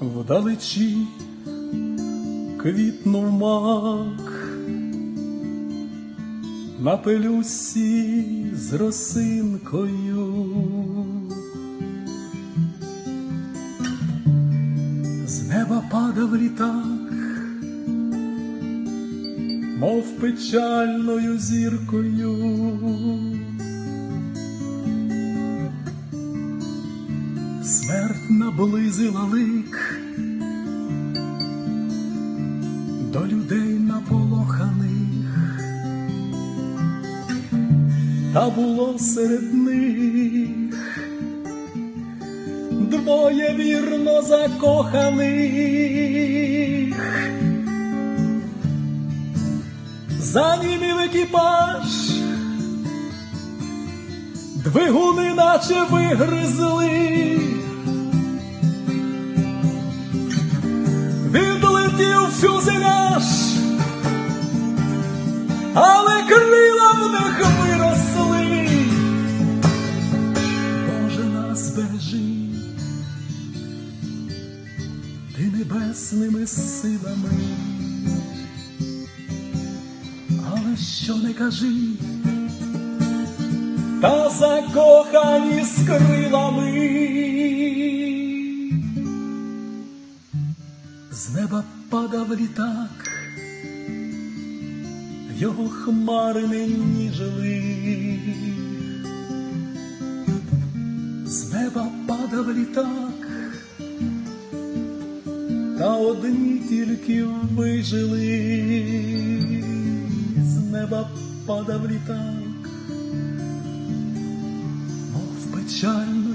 вдалечі квітнув мак, на пелюсі з росинкою. З неба падав літак, мов печальною зіркою. Смерть наблизила лик до людей наполоханих, та було серед них двоє вірно закоханих. За ними екіпаж двигуни наче вигризли. Відлетів фюзеляж, але крила в них виросли. Боже нас бережи, ти небесними силами, але що не кажи, та закохані з крилами. З неба падав літак, його хмари не ніжили. З неба падав літак, та одні тільки вижили. З неба падав літак, мов печально